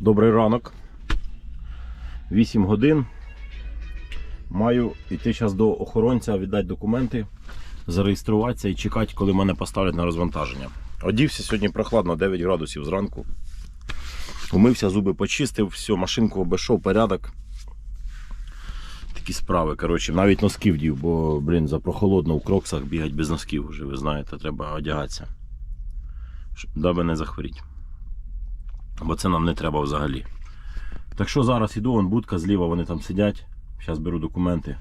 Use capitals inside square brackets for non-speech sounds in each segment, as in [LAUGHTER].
Добрий ранок. 8 годин. Маю йти зараз до охоронця, віддати документи, зареєструватися і чекати, коли мене поставлять на розвантаження. Одівся сьогодні прохладно, 9 градусів зранку. Умився, зуби почистив, все, машинку обійшов, порядок. Такі справи. Коротше, навіть носки вдів, бо, блін, за прохолодно в кроксах бігать без носків вже, ви знаєте, треба одягатися. Даби не захворіти. Бо це нам не треба взагалі. Так що зараз іду, вон будка зліва, вони там сидять. Зараз беру документи,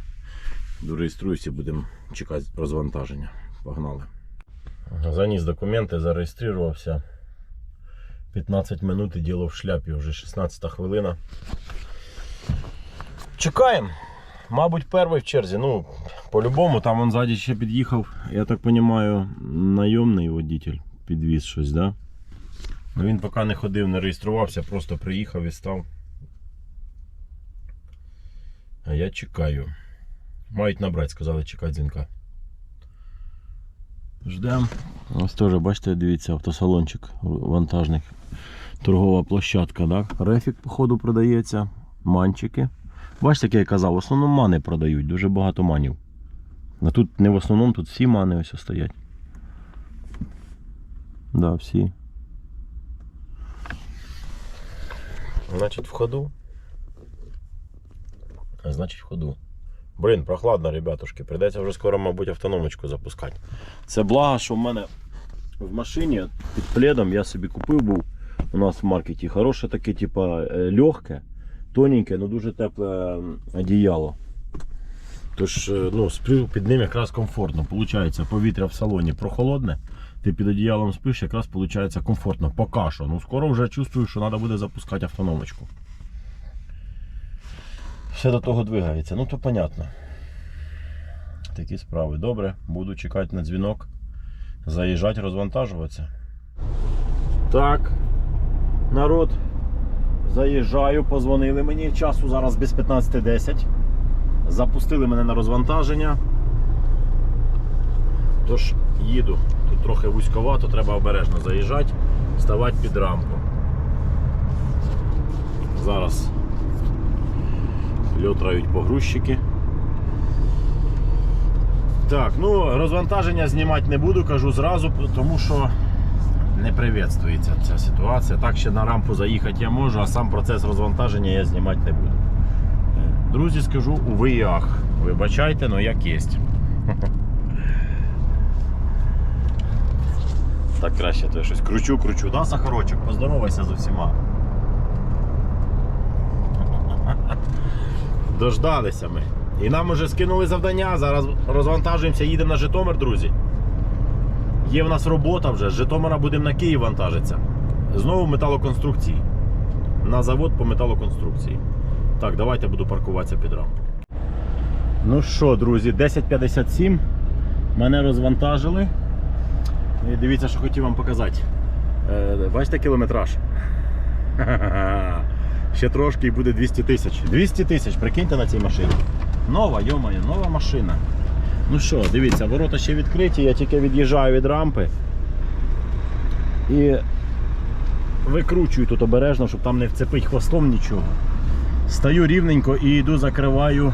дореєструюся і будемо чекати розвантаження. Погнали. Заніс документи, зареєструвався. 15 минут і діло в шляпі, вже 16 хвилина. Чекаємо. Мабуть, перший в черзі. Ну, по-любому, там он ззаді ще під'їхав, я так розумію, найомний водитель підвіз щось? Да? Ну, Він поки не ходив, не реєструвався, просто приїхав і став. А я чекаю. Мають набрати, сказали чекати дзвінка. Ждем. Ось теж, бачите, дивіться, автосалончик вантажний. Торгова площадка, так? Рефік, походу, продається. Манчики. Бачите, як я казав, в основному мани продають, дуже багато манів. А тут не в основному, тут всі мани ось стоять. Да, всі. Значить, в ходу. Значить, в ходу. Блін, прохладно, ребятушки. Придеться вже скоро, мабуть, автономочку запускати. Це благо, що в мене в машині під пледом я собі купив був. У нас в маркеті хороше таке, типа, е, легке, тоненьке, але дуже тепле одіяло. Тож, е, ну, сплю під ним якраз комфортно. Получається, повітря в салоні прохолодне. Ти під одіялом спиш, якраз виходить комфортно. Поки що. Ну скоро вже чувствую, що треба буде запускати автономочку. Все до того двигається. Ну то понятно. Такі справи. Добре, буду чекати на дзвінок. Заїжджати, розвантажуватися. Так, народ. Заїжджаю, позвонили мені. Часу зараз без 15.10. Запустили мене на розвантаження. Тож їду. Тут трохи вузьковато, треба обережно заїжджати, ставати під рамку. Зараз льотрають погрузчики. Так, ну розвантаження знімати не буду, кажу зразу, тому що не приветствується ця ситуація. Так ще на рампу заїхати я можу, а сам процес розвантаження я знімати не буду. Друзі, скажу у і ах. Вибачайте, але як єсть. [LAUGHS] Так краще то я щось кручу, кручу, да, Сахарочок? Поздоровайся з усіма. [LAUGHS] Дождалися ми. І нам уже скинули завдання. Зараз розвантажуємося, їдемо на Житомир, друзі. Є в нас робота вже. З Житомира будемо на Київ вантажитися. Знову металоконструкції. На завод по металоконструкції. Так, давайте буду паркуватися під рампу. Ну що, друзі, 10.57. Мене розвантажили. І дивіться, що хотів вам показати. Е, бачите кілометраж? [LAUGHS] Ще трошки і буде 200 тисяч. 200 тисяч, прикиньте на цій машині. Нова, йомає, нова машина. Ну що, дивіться, ворота ще відкриті, я тільки від'їжджаю від рампи. І викручую тут обережно, щоб там не вцепить хвостом нічого. Стаю рівненько і йду, закриваю.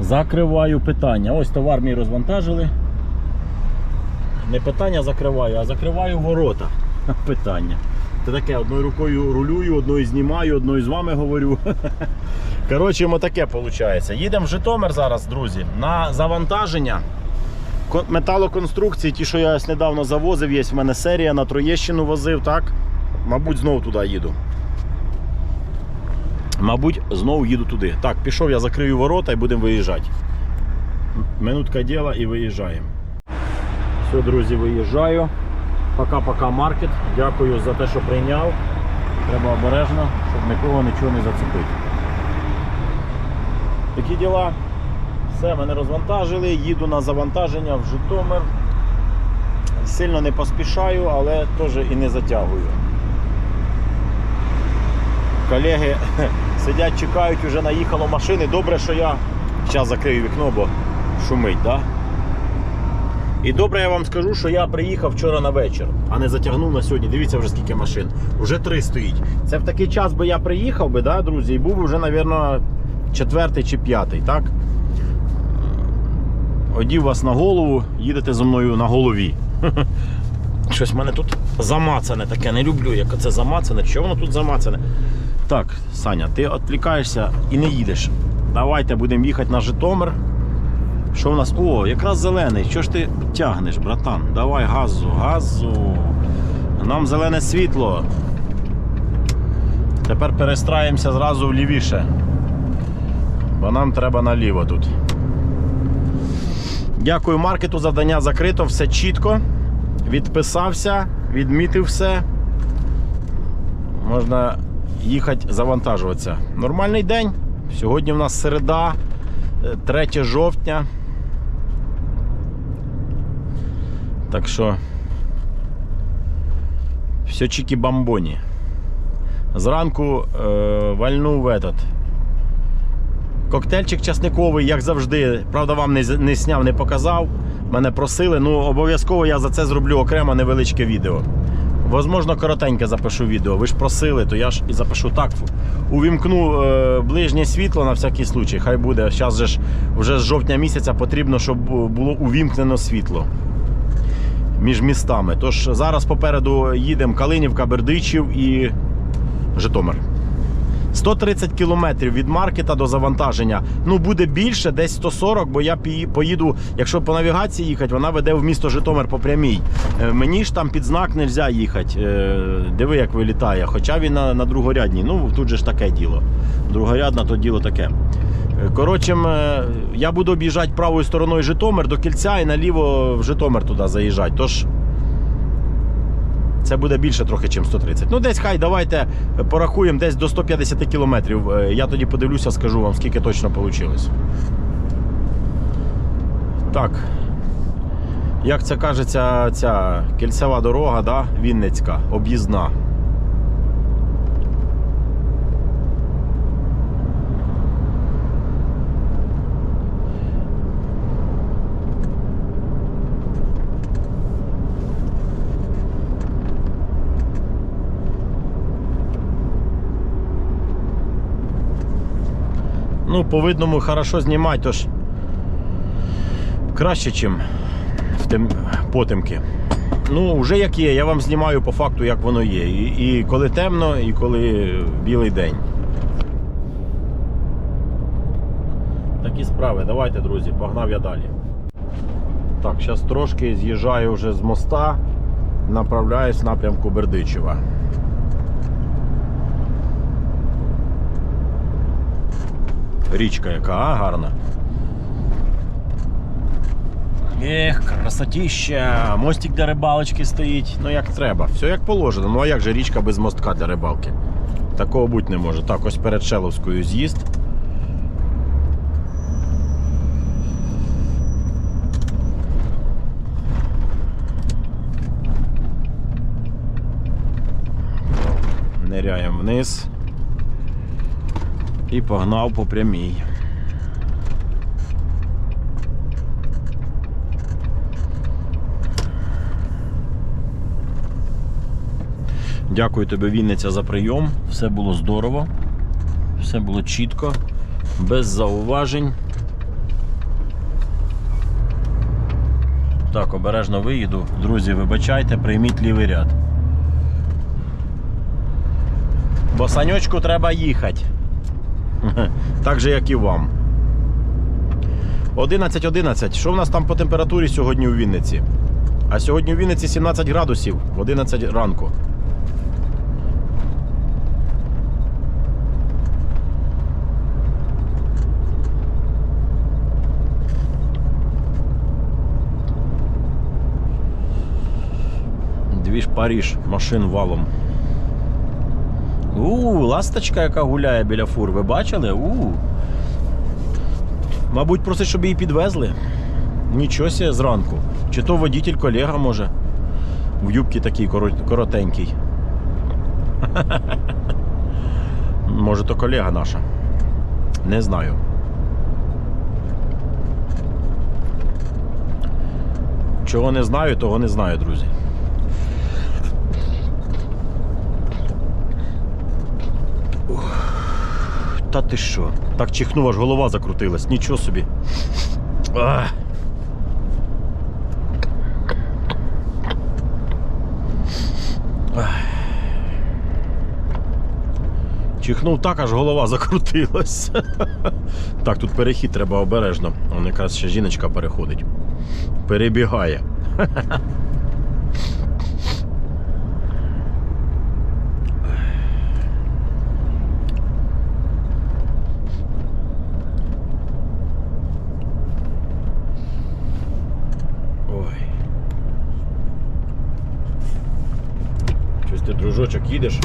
Закриваю питання. Ось товар мій розвантажили. Не питання закриваю, а закриваю ворота. [LAUGHS] Питання. Це таке, одною рукою рулюю, одною знімаю, одною з вами говорю. [LAUGHS] Коротше, таке виходить. Їдемо в Житомир зараз, друзі, на завантаження. Металоконструкції, ті, що я ось недавно завозив, є в мене серія на Троєщину возив, так? Мабуть, знову туди їду. Мабуть, знову їду туди. Так, пішов, я закрию ворота і будемо виїжджати. Минутка діла і виїжджаємо. Все, друзі, виїжджаю. Пока-пока маркет. Дякую за те, що прийняв. Треба обережно, щоб нікого нічого не зацепити. Такі діла. Все, мене розвантажили, їду на завантаження в Житомир. Сильно не поспішаю, але теж і не затягую. Колеги [LAUGHS] сидять, чекають, вже наїхало машини. Добре, що я зараз закрию вікно, бо шумить? Да? І добре я вам скажу, що я приїхав вчора на вечір, а не затягнув на сьогодні. Дивіться вже скільки машин. Уже три стоїть. Це в такий час би я приїхав би, да, друзі, і був вже, мабуть, четвертий чи п'ятий, так? Одів вас на голову, їдете зі мною на голові. [LAUGHS] Щось в мене тут замацане таке, не люблю, як це замацане. Що воно тут замацане? Так, Саня, ти відвлікаєшся і не їдеш. Давайте будемо їхати на Житомир. Що в нас? О, якраз зелений. Що ж ти тягнеш, братан? Давай газу, газу. Нам зелене світло. Тепер перестраємося зразу влівіше. Бо нам треба наліво тут. Дякую маркету, завдання закрито, все чітко. Відписався, відмітив все. Можна їхати завантажуватися. Нормальний день. Сьогодні в нас середа, е, 3 жовтня. Так що все чікі-бамбоні. Зранку е, вальнув этот. Коктейльчик часниковий, як завжди. Правда, вам не, не сняв, не показав. Мене просили. Ну, обов'язково я за це зроблю окремо невеличке відео. Возможно, коротеньке запишу відео. Ви ж просили, то я ж і запишу так. Увімкну е, ближнє світло на всякий случай. Хай буде. Зараз же ж вже з жовтня місяця потрібно, щоб було увімкнено світло між містами. Тож зараз попереду їдемо Калинівка, Бердичів і Житомир. 130 кілометрів від маркета до завантаження. Ну, буде більше, десь 140, бо я поїду, якщо по навігації їхати, вона веде в місто Житомир по прямій. Е, Мені ж там під знак не можна їхати. Е, Диви, як вилітає. Хоча він на, на другорядній. Ну, тут же ж таке діло. Другорядна то діло таке. Е, Коротше, я буду об'їжджати правою стороною Житомир до кільця і наліво в Житомир туди заїжджати. Тож це буде більше трохи, ніж 130. Ну, десь хай давайте порахуємо десь до 150 кілометрів. Е, Я тоді подивлюся, скажу вам, скільки точно вийшло. Так. Як це кажеться, ця кільцева дорога, да? Вінницька, об'їзна. Ну, по видному хорошо знімати, тож краще, ніж в тем... потемки. Ну, вже як є, я вам знімаю по факту, як воно є. І, і коли темно, і коли білий день. Такі справи. Давайте, друзі, погнав я далі. Так, зараз трошки з'їжджаю вже з моста, направляюсь в напрямку Бердичева. Річка яка, а гарна. Ех, красотища! Мостик для рибалочки стоїть. Ну як треба. Все як положено. Ну а як же річка без мостка для рибалки? Такого бути не може. Так, ось перед Шеловською з'їзд. Ниряємо вниз. І погнав по прямій. Дякую тобі, Вінниця, за прийом. Все було здорово, все було чітко, без зауважень. Так, обережно виїду. Друзі, вибачайте, прийміть лівий ряд. Бо саньочку треба їхати. [LAUGHS] Так же, як і вам. 11.11. Що в нас там по температурі сьогодні у Вінниці? А сьогодні у Вінниці 17 градусів в 11 ранку. Двіж Паріж, машин валом. У, ласточка, яка гуляє біля фур, ви бачили? У. Мабуть, просить, щоб її підвезли. Нічого себе зранку. Чи то водитель колега може. В юбці такий коротенький. [LAUGHS] Може, то колега наша. Не знаю. Чого не знаю, того не знаю, друзі. Та ти що? Так чихнув, аж голова закрутилась, нічого собі. Ах. Чихнув так, аж голова закрутилась. [LAUGHS] Так, тут перехід треба обережно. Вон якраз ще жіночка переходить. Перебігає. [LAUGHS] Ой. Щось ти, дружочок, їдеш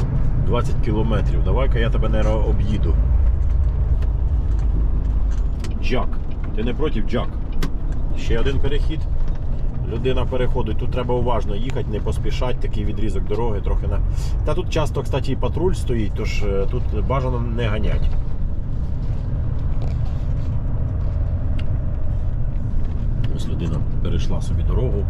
20 кілометрів. Давай-ка я тебе не об'їду. Джак. Ти не проти Джак? Ще один перехід. Людина переходить. Тут треба уважно їхати, не поспішати, такий відрізок дороги трохи на. Та тут часто, кстати, і патруль стоїть, тож е, тут бажано не ганять. Ось людина перейшла собі дорогу.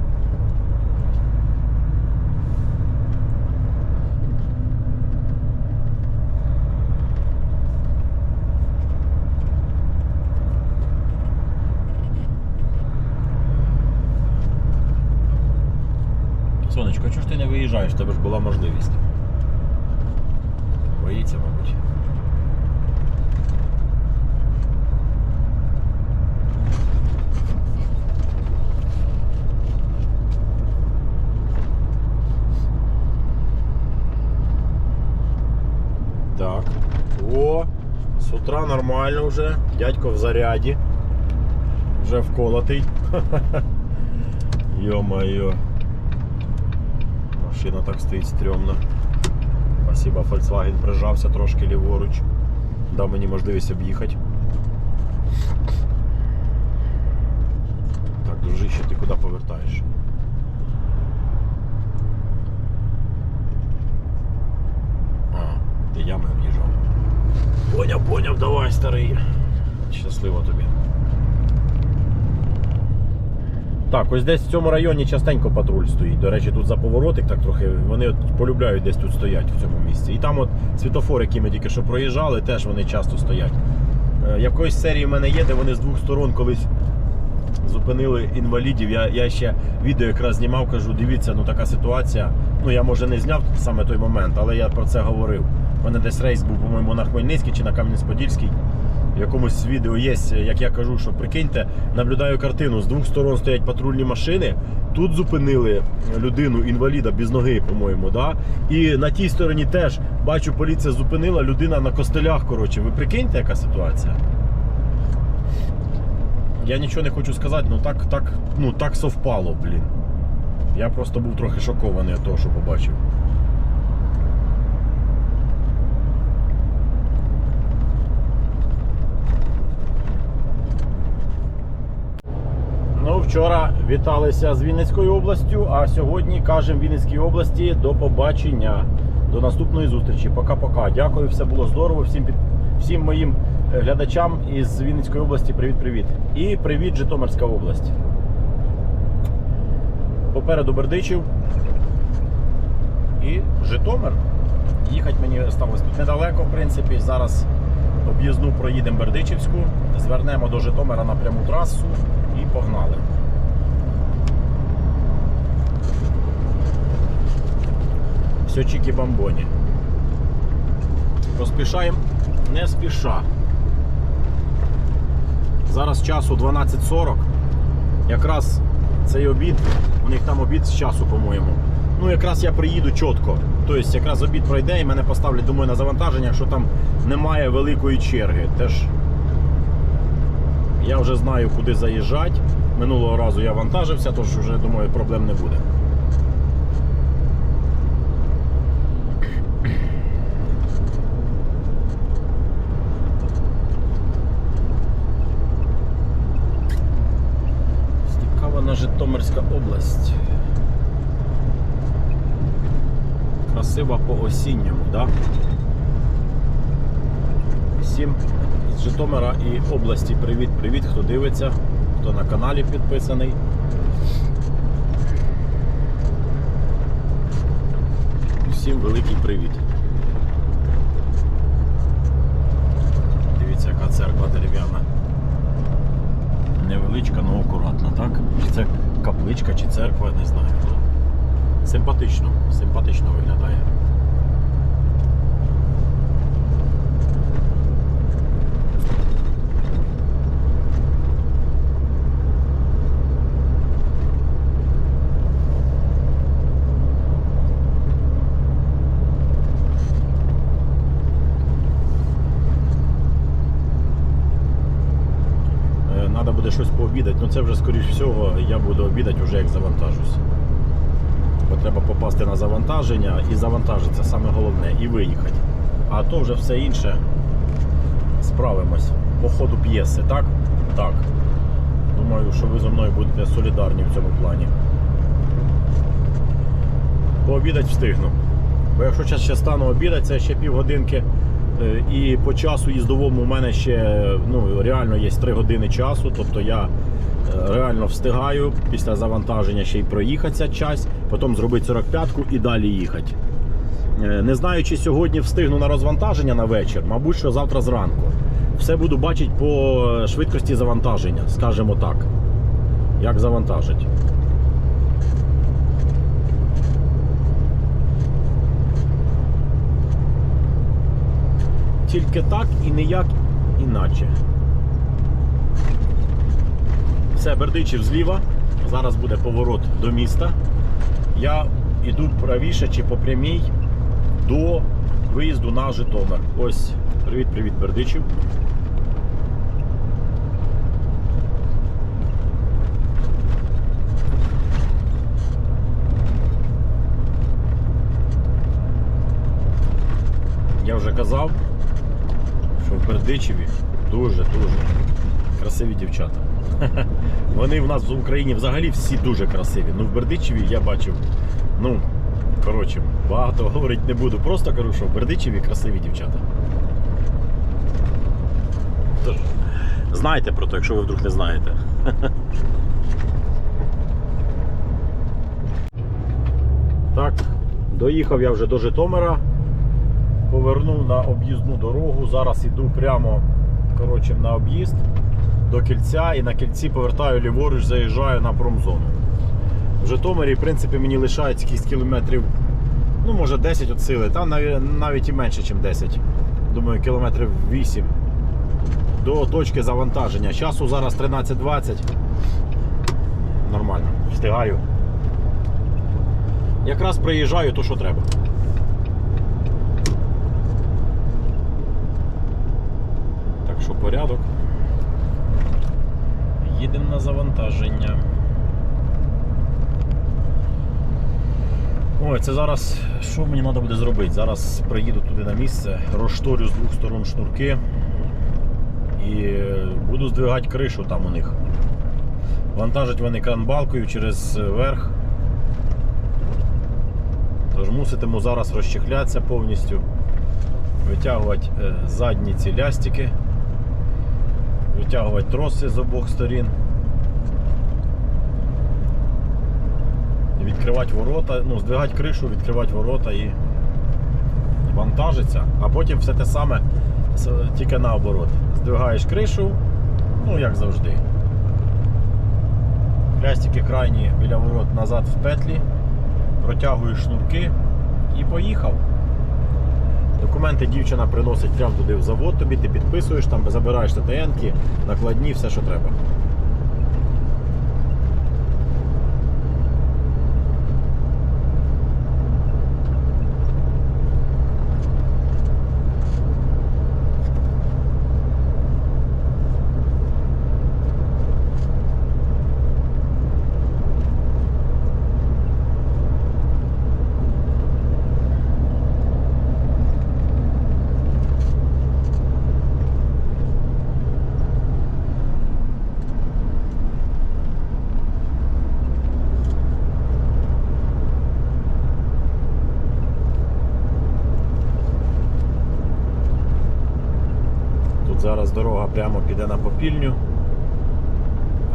Сонечко, чого ж ти не виїжджаєш? Тебе ж була можливість. Боїться, мабуть. Так. О, з утра нормально вже. Дядько в заряді. Вже вколотий. [LAUGHS] Йо-моє. Машина так стоїть стрьомно. Спасибо, Volkswagen прижався трошки ліворуч. Дав мені можливість об'їхати. Так, дружище, ти куди повертаєш? А, ти ями об'їжджав. Поняв, поняв, давай, старий. Щасливо тобі. Так, ось десь в цьому районі частенько патруль стоїть. До речі, тут за поворотик так трохи. Вони от полюбляють десь тут стоять в цьому місці. І там от світофор, які ми тільки що проїжджали, теж вони часто стоять. Е, Якоїсь серії в мене є, де вони з двох сторон колись зупинили інвалідів. Я, я ще відео якраз знімав, кажу, дивіться, ну така ситуація. Ну я може не зняв саме той момент, але я про це говорив. У мене десь рейс був, по-моєму, на Хмельницький чи на Кам'янець-Подільський. В якомусь відео є, як я кажу, що прикиньте, наблюдаю картину. З двох сторон стоять патрульні машини. Тут зупинили людину, інваліда без ноги, по-моєму. да? І на тій стороні теж бачу, поліція зупинила людина на костелях. Коротше, ви прикиньте, яка ситуація? Я нічого не хочу сказати, ну так, так, ну так совпало, блін. Я просто був трохи шокований від того, що побачив. Ну, вчора віталися з Вінницькою областю, а сьогодні кажемо Вінницькій області до побачення. До наступної зустрічі. Пока-пока. Дякую, все було здорово. Всім під... всім моїм е, глядачам із Вінницької області привіт-привіт. І привіт, Житомирська область. Попереду Бердичів. І Житомир. Їхати мені сталося тут недалеко, в принципі. Зараз об'їзну проїдемо Бердичівську, звернемо до Житомира на пряму трасу погнали. Все чікі бамбоні. Поспішаємо не спіша. Зараз часу 12.40. Якраз цей обід, у них там обід з часу, по-моєму. Ну, якраз я приїду чітко. Тобто, якраз обід пройде і мене поставлять, думаю, на завантаження, якщо там немає великої черги. Теж я вже знаю, куди заїжджати. Минулого разу я вантажився, тож вже думаю, проблем не буде. Цікава на Житомирська область. Красива по осінньому, да? Всім з Житомира і області. Привіт-привіт, хто дивиться, хто на каналі підписаний. Всім великий привіт. Дивіться, яка церква дерев'яна. Невеличка, але акуратна, так? Чи це капличка чи церква, не знаю. Симпатично, симпатично виглядає. Це вже скоріш всього я буду обідати вже як завантажусь. Бо треба попасти на завантаження і завантажитися саме головне, і виїхати. А то вже все інше справимось по ходу п'єси, так? Так. Думаю, що ви зі мною будете солідарні в цьому плані. Пообідати встигну. Бо якщо зараз ще стану обідати, це ще півгодинки. Е, І по часу їздовому у мене ще ну, реально є 3 години часу. Тобто я реально встигаю після завантаження ще й проїхатися час, потім зробити 45-ку і далі їхати. Е, Не знаю, чи сьогодні встигну на розвантаження на вечір, мабуть, що завтра зранку. Все буду бачити по швидкості завантаження, скажімо так. Як завантажить. Тільки так і ніяк іначе. Все, Бердичів зліва. Зараз буде поворот до міста. Я йду правіше чи по прямій до виїзду на Житомир. Ось, привіт-привіт, Бердичів. Я вже казав, що в Бердичеві дуже-дуже красиві дівчата. [LAUGHS] Вони в нас в Україні взагалі всі дуже красиві. Ну в Бердичеві я бачив, ну, коротше, багато [LAUGHS] говорити не буду. Просто кажу, що в Бердичеві красиві дівчата. Тож, знайте про те, якщо ви вдруг не знаєте. [LAUGHS] Так, доїхав я вже до Житомира повернув на об'їзну дорогу. Зараз іду прямо коротше, на об'їзд до кільця і на кільці повертаю ліворуч, заїжджаю на промзону. В Житомирі, в принципі, мені лишається якісь кілометрів, ну, може 10 від сили, та навіть, навіть і менше, ніж 10. Думаю, кілометрів 8 до точки завантаження. Часу зараз 13.20. Нормально, встигаю. Якраз приїжджаю то, що треба. Так що порядок. Їдемо на завантаження. Ой, це зараз що мені треба буде зробити? Зараз приїду туди на місце, розшторю з двох сторон шнурки і буду здвигати кришу там у них. Вантажать вони кранбалкою через верх. Тож муситиму зараз розчехлятися повністю, витягувати е, задні ці лястики, витягувати троси з обох сторін. Відкривати ворота, ну, здвигати кришу, відкривати ворота і вантажиться, а потім все те саме, тільки наоборот. Здвигаєш кришу, ну як завжди. Лястики крайні біля ворот назад в петлі, протягуєш шнурки і поїхав. Документи дівчина приносить прямо туди в завод тобі, ти підписуєш, там забираєш ТТН, накладні, все, що треба. Зараз дорога прямо піде на попільню,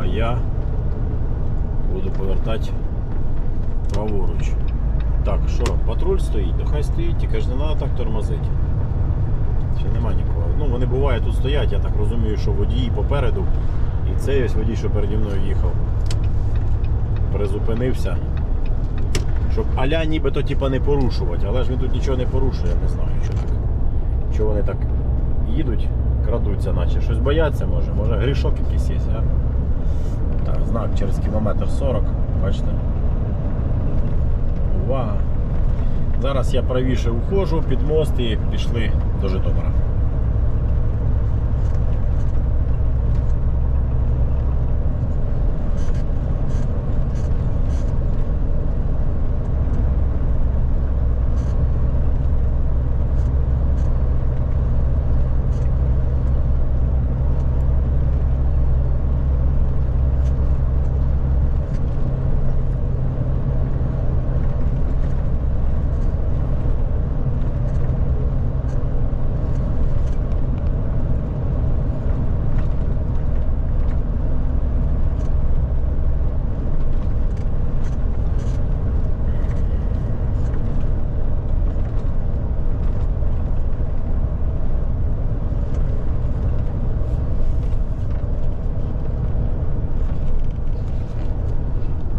а я буду повертати праворуч. Так, що, патруль стоїть? Ну хай стоїть, тільки ж не треба так тормозити. Чи нема нікого? Ну, вони буває тут стоять, я так розумію, що водії попереду. І цей ось водій, що переді мною їхав, призупинився. Щоб аля нібито типа не порушувати, але ж він тут нічого не порушує, я не знаю, що так. Чого вони так їдуть, крадуться, наче щось бояться, може, може грішок якийсь є, а? Так, знак через кілометр 40, бачите? Увага! Зараз я правіше уходжу під мост і пішли до Житомира.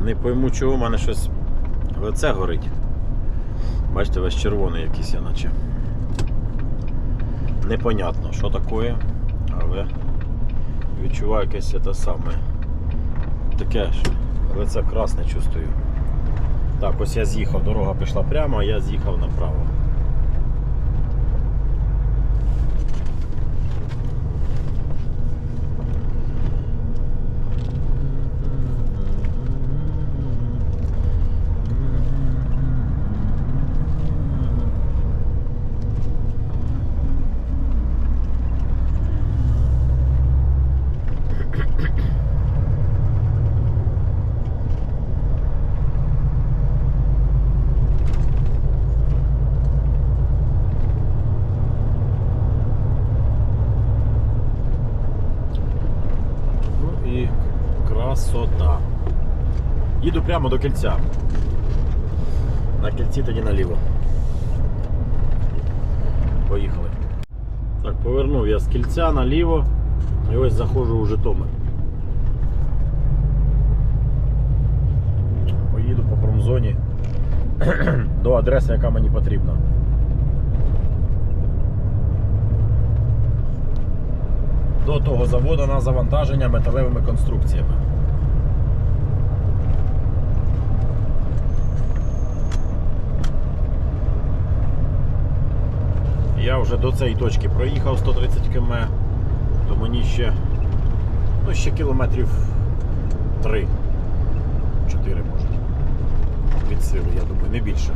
Не пойму, чого в мене щось лице горить. Бачите, весь червоний якийсь я наче. Непонятно, що таке, але відчуваю якесь те саме. Таке ж лице красне чувствую. Так, ось я з'їхав, дорога пішла прямо, а я з'їхав направо. Ну і красота. Їду прямо до кільця. На кільці тоді наліво. Поїхали. Так, повернув я з кільця наліво і ось заходжу у Житомир. Поїду по промзоні [CLEARS THROAT] до адреси, яка мені потрібна. До того заводу на завантаження металевими конструкціями. Я вже до цієї точки проїхав 130 км, то мені ще, ну, ще кілометрів 3, 4 може. Від сили, я думаю, не більше.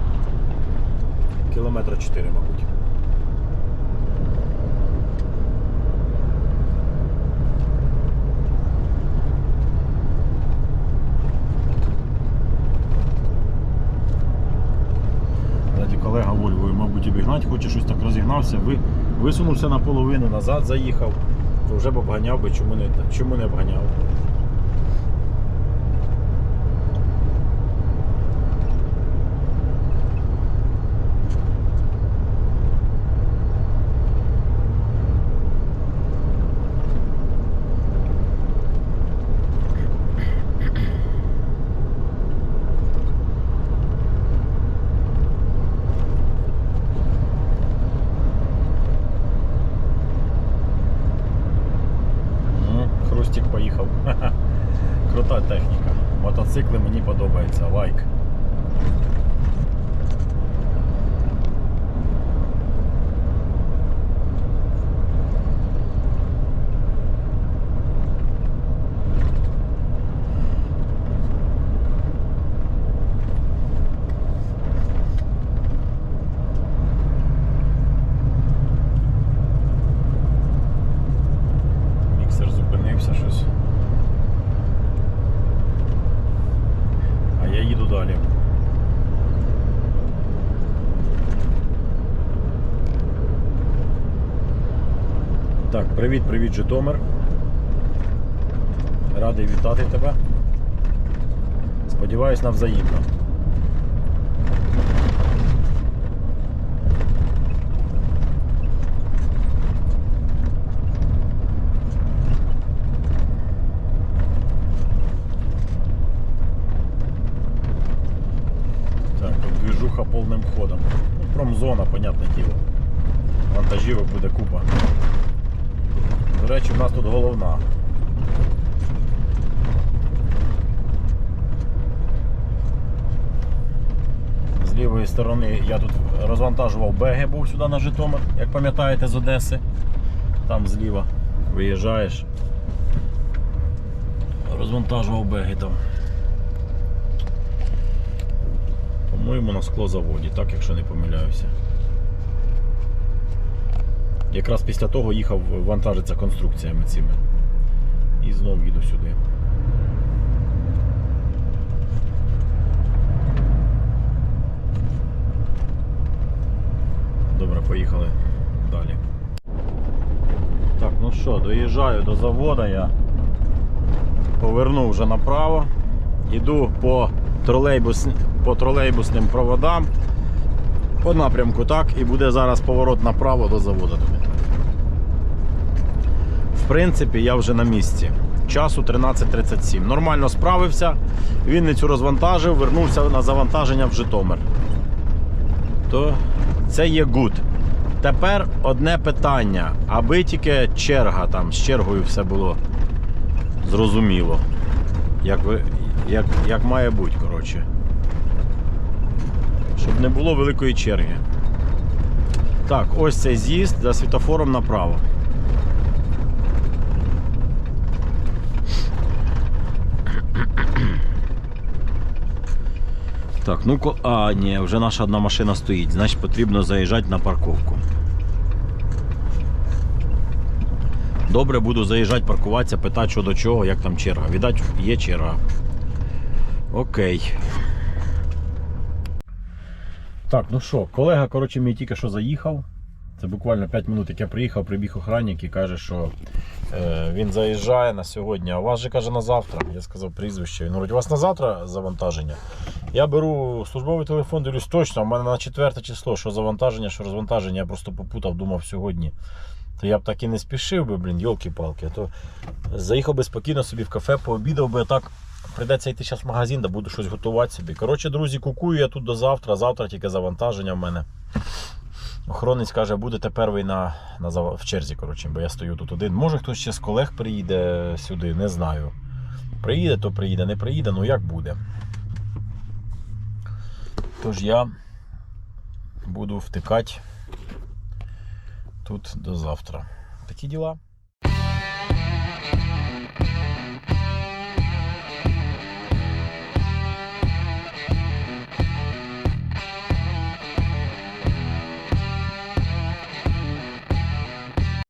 Кілометра 4, мабуть. Знаєте, колега Вольвою, мабуть, обігнати хоче, щось так розігнався, ви, висунувся наполовину, назад заїхав, то вже б обганяв би, чому не, чому не обганяв. Ну, Хрустик поїхав. Крута техніка. Мотоцикли мені подобаються. Лайк. Міксер зупинився щось. А я їду далі. Так, привіт, привіт, Житомир. Радий вітати тебе. Сподіваюсь на взаємно. двіжуха повним ходом. Ну, промзона, понятне діло. Вантажівок буде купа. До речі, в нас тут головна. З лівої сторони я тут розвантажував був сюди на Житомир, як пам'ятаєте, з Одеси. Там зліва виїжджаєш. Розвантажував беги там. По-моєму, на склозаводі, так, якщо не помиляюся. Якраз після того їхав вантажитися конструкціями цими. І знов їду сюди. Добре, поїхали далі. Так, ну що, доїжджаю до заводу я. Повернув вже направо. Йду по, тролейбус, по тролейбусним проводам. По напрямку так, і буде зараз поворот направо до заводу. В принципі, я вже на місці. Часу 13.37. Нормально справився. Вінницю розвантажив, вернувся на завантаження в Житомир. То це є гуд. Тепер одне питання, аби тільки черга там, з чергою все було зрозуміло. Як, як, як має бути, коротше. Щоб не було великої черги. Так, ось цей з'їзд за світофором направо. Так, ну. А, ні, вже наша одна машина стоїть, значить потрібно заїжджати на парковку. Добре, буду заїжджати, паркуватися, питати, що до чого, як там черга. Віддать, є черга. Окей. Так, ну що, колега, коротше, мій тільки що заїхав. Це буквально 5 минут, як я приїхав, прибіг охранник і каже, що е, він заїжджає на сьогодні, а у вас же каже на завтра. Я сказав прізвище. Він говорить, у вас на завтра завантаження. Я беру службовий телефон, дивлюсь точно, у мене на четверте число, що завантаження, що розвантаження, я просто попутав, думав сьогодні. То я б так і не спішив би, блін, йолки-палки. То заїхав би спокійно собі в кафе, пообідав би, так прийдеться йти зараз в магазин, да буду щось готувати собі. Коротше, друзі, кукую я тут до завтра, завтра тільки завантаження в мене. Охоронець каже, будете перший на, на в черзі, коротше, бо я стою тут один. Може хтось ще з колег приїде сюди, не знаю. Приїде, то приїде, не приїде, ну як буде. Тож я буду втикати тут до завтра. Такі діла.